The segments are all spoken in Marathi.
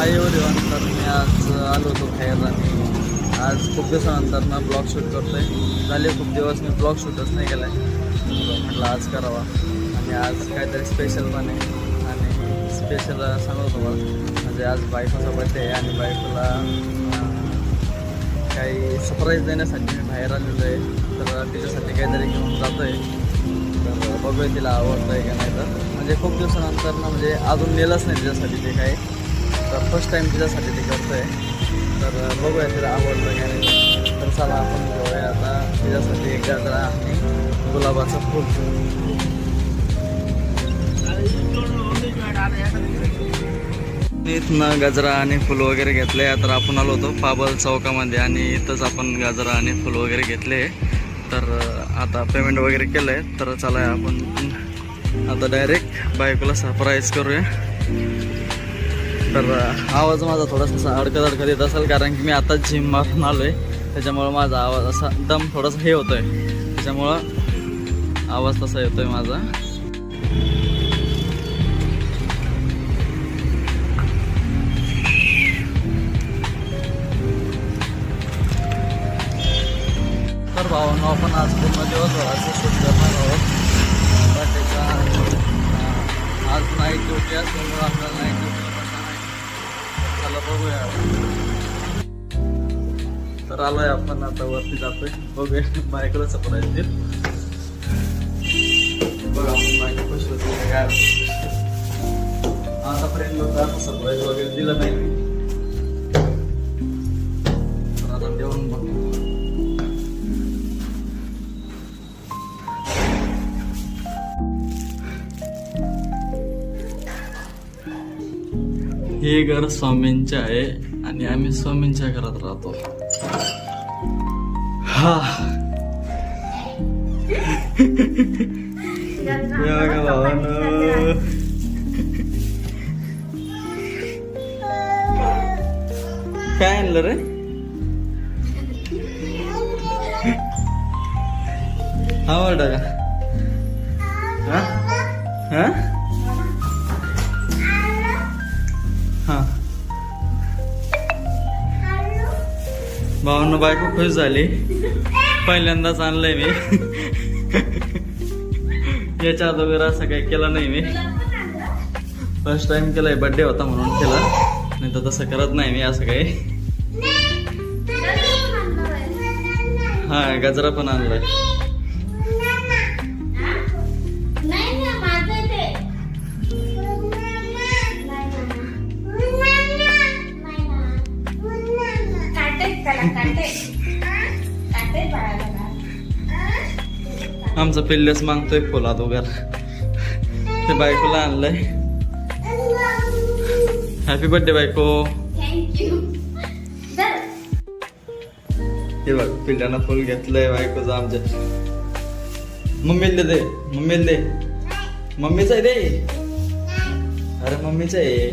हाय एवरीवन तर मी आज आलो होतो खायला. आज खूप दिवसानंतर ना ब्लॉग शूट करतोय. झाले खूप दिवस मी ब्लॉग शूटच नाही केलाय. म्हटलं आज करावा. आणि आज काहीतरी स्पेशल पण आहे. आणि स्पेशल सांगतो होतो म्हणजे आज बायकोचा बड्डे आहे आणि बायकोला काही सरप्राईज देण्यासाठी मी बाहेर आलेलो आहे. तर तिच्यासाठी काहीतरी घेऊन जातो आहे तर बघूया तिला आवडतं आहे का नाही तर. म्हणजे खूप दिवसानंतर ना म्हणजे अजून नेलंच नाही तिच्यासाठी ते काही. तर फर्स्ट टाईम तिच्यासाठी ते करतो आहे तर बघूया तिला आवडतं की नाही. तर चला आपण घेऊया आता. तिच्यासाठी एक गाजरा आणि गुलाबाचं फूल इथनं गजरा आणि फुल वगैरे घेतले. तर आपण आलो होतो पाबल चौकामध्ये आणि इथंच आपण गजरा आणि फुल वगैरे घेतले. तर आता पेमेंट वगैरे केलं आहे तर चला आपण आता डायरेक्ट बायकोला सरप्राईज करूया. तर आवाज माझा थोडासा अडकत अडकत येत असेल कारण की मी आता जिम मारून आलो आहे त्याच्यामुळं माझा आवाज असा दम थोडासा हे होतो आहे त्याच्यामुळं आवाज तसा येतो आहे माझा. तर भावांना आपण आज पूर्ण दिवसभराचं शूट करणार आहोत. बर्थडेचा आज नाही ड्युटी असल्यामुळे आपल्याला नाही बघूया तर आलोय आपण आता वरती जातोय. बघूया. बायकोला सरप्राईज देईल. बघा आपण बायको खुश होती. काय? आतापर्यंत लोकांना सरप्राईज वगैरे दिलं नाही हे घर स्वामींचे आहे आणि आम्ही स्वामींच्या घरात राहतो. हा. भावानं. काय आणलं रे? आवडलं का हा. भावांना बायको खुश झाली. पहिल्यांदाच आणलंय मी. याच्या अगोदर असं काही केलं नाही मी. फर्स्ट टाइम केलंय बर्थडे होता म्हणून केला. नाही तर तसं करत नाही मी असं काही. हा गजरा पण आणलाय. आमचा पिल्लस मागतोय फुला दोघर ते बायकोला आणलंय. हॅपी बर्थडे बायको. हे बघ पिल्ल्यानं फुल घेतलंय बायकोचं आमच्या. मम्मीला दे मम्मीला दे. मम्मीचं आहे दे. अरे मम्मीचं आहे.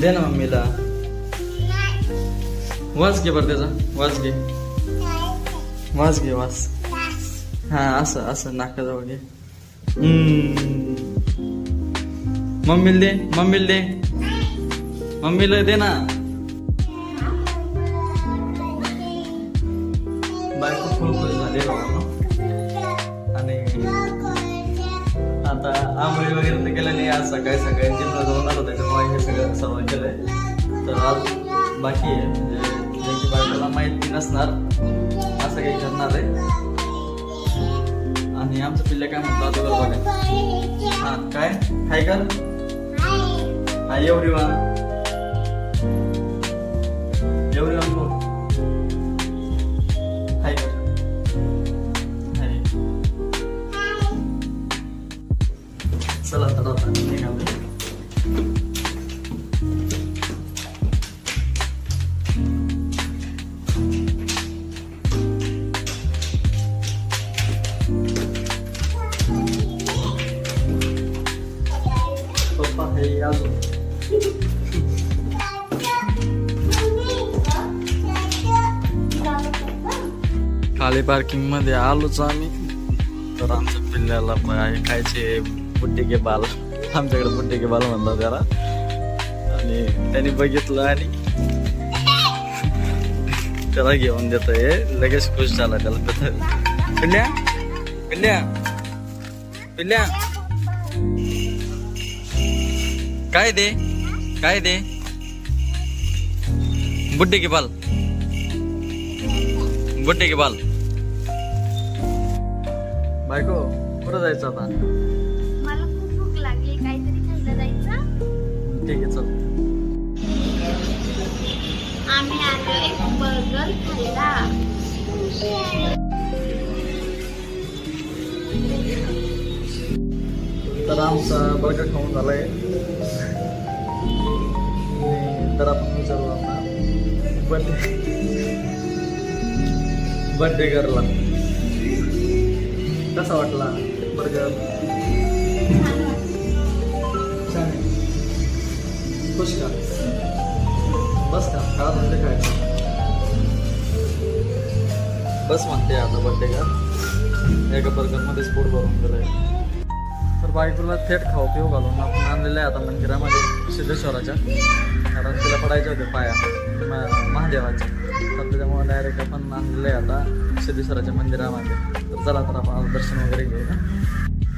दे ना मम्मीला. वास घे बरं त्याचा. वास घे. वास घे वास. हा असं असं नाकाजवळ घे. मम्मी मम्मीला दे मम्मीला दे. मम्मीला दे ना. बायको फुल झाले बाबा. आणि आता आंबळी वगैरे तर केलं नाही आज सकाळी सकाळी जिमला जाऊन आलो त्याच्यामुळे हे सगळं सर्व केलंय. तर आज बाकी आहे म्हणजे ज्यांची बायकोला माहिती नसणार असं काही करणार आहे. आणि आमचं पिल्ले काय म्हणतो आता बघा. हा काय? हाय कर हाय एवढी वन पप्पा हे अजून खाली पार्किंगमध्ये आलोच आम्ही तर आमच्या पिल्ल्याला पाय खायचे बुड्डी के बाल आमच्याकडे बुड्डी के बाल म्हणतात त्याला आणि त्यांनी बघितलं आणि त्याला घेऊन देतोय लगेच खुश झाला त्याला पिल्ल्या पिल्ल्या पिल्ल्या काय दे? काय दे? बुड्डे की बाल. बुड्डे की बाल. बायको कुठं जायचं आता? मला खूप भूक लागली काहीतरी खायला जायचं? ठीक आहे चल. आम्ही आलोय बर्गर खायला. तर आमचा बर्गर खाऊन झाला आहे तर आपण विचारू आता. बर्थडे. बर्थडे करला कसा वाटला बर्गर छान खुश का? बस का? का म्हणते काय? बस म्हणते आता बर्थडे का एका बर्गरमध्येच पोट भरून गेलंय. आहे बायकोला थेट खाऊ पिऊ घालून आपण आणलेलं आहे आता मंदिरामध्ये सिद्धेश्वराच्या. कारण तिला पडायचे होते पाया महादेवाच्या तर त्याच्यामुळे डायरेक्ट आपण आणलेलं आहे आता सिद्धेश्वराच्या मंदिरामध्ये. तर चला तर आपण दर्शन वगैरे घेऊ ना.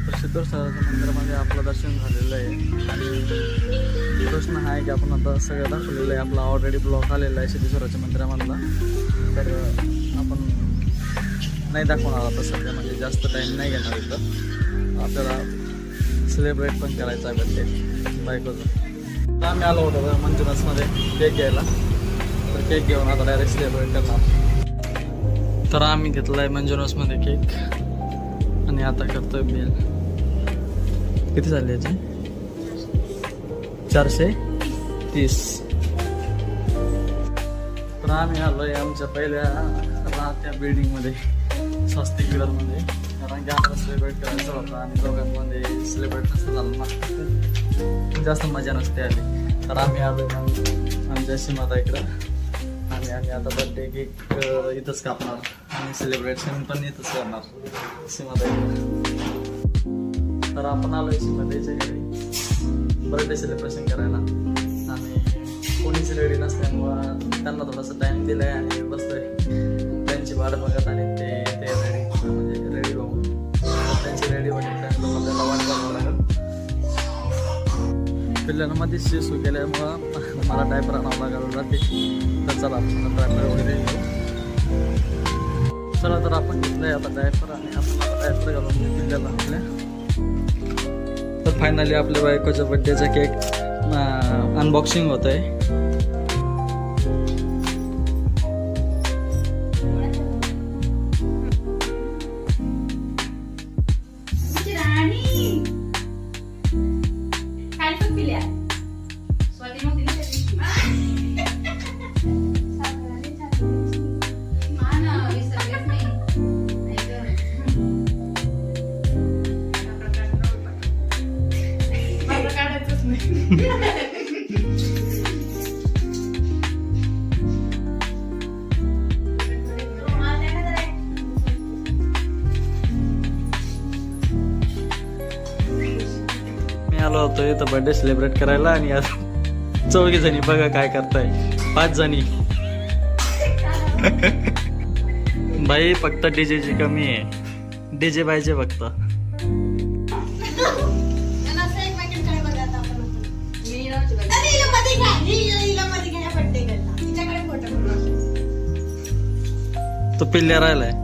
तर सिद्धेश्वराच्या मंदिरामध्ये आपलं दर्शन झालेलं आहे. आणि प्रश्न हा आहे की आपण आता सगळं दाखवलेलं आहे. आपला ऑलरेडी ब्लॉक आलेला आहे सिद्धेश्वराच्या मंदिरामधला. तर आपण नाही दाखवणार आता सध्या म्हणजे जास्त टाईम नाही घेणार इथं. आपल्याला सेलिब्रेट पण करायचा आहे बड्डे बायकोचा. तर आम्ही आलो होतो मंचुरसमध्ये केक घ्यायला. तर केक घेऊन आता डायरेक्ट सेलिब्रेट करणार. तर आम्ही घेतला आहे मंजुरसमध्ये केक आणि आता करतोय बिल किती झाले याचे? चारशे तीस. तर आम्ही आलो आहे आमच्या पहिल्या राहत्या बिल्डिंगमध्ये स्वस्तिक विलरमध्ये कारण की आम्हाला सेलिब्रेट करायचं होतं आणि दोघांमध्ये सेलिब्रेट नसतं झालं. ना जास्त मजा नसते आली. तर आम्ही आलो मग आमच्या सीमाता इकडं. आणि आम्ही आता बर्थडे केक इथंच कापणार. आणि सेलिब्रेशन पण इथंच करणार. सीमाता तर आपण आलो सीमाताईच्या घरी. बर्थडे सेलिब्रेशन करायला. आणि कोणीच रेडी नसल्यामुळं त्यांना थोडासा टाइम दिलाय आणि बसतोय त्यांची वाट बघत आणि ते पिल्लांना मध्ये शिसू केल्यामुळं मला डायपर आणावं लागेल रात्री तर चला आपण डायपर वगैरे घेऊ. चला तर आपण घेतलंय आता डायपर आणि आपण डायपर घालून घेऊ पिल्ल्याला आपल्या. तर फायनली आपल्या बायकोच्या बड्डेचा केक अनबॉक्सिंग होत आहे आलो होतो इथं बर्थडे सेलिब्रेट करायला आणि आज चौघी जणी बघा काय करताय पाच जणी बाई फक्त डीजेची कमी आहे डीजे पाहिजे फक्त तो पिल्ल्या राहिलाय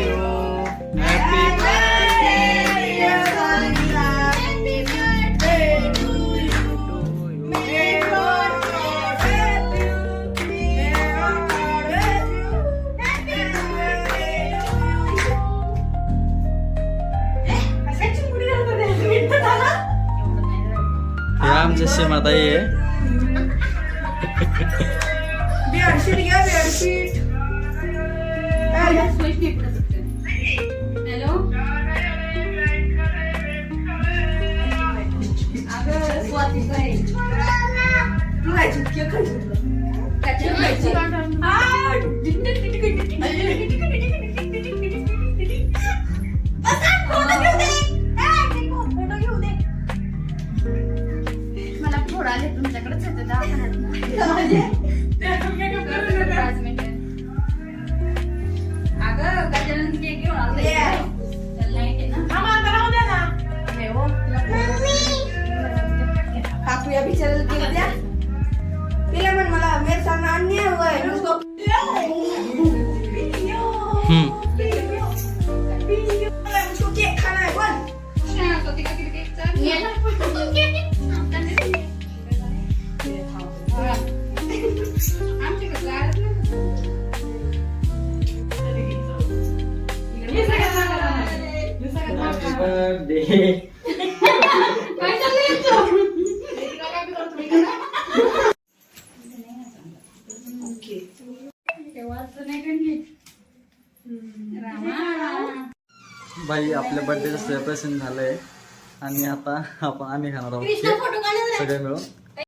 सीमाताई आहे. बेडशीट घ्या bedsheet Aku ya bicara lebih ya. Pilih malah mir sama बाई आपल्या बर्थडेचं सेलिब्रेशन झालंय. आणि आता आपण आम्ही खाणार आहोत. सगळे मिळून.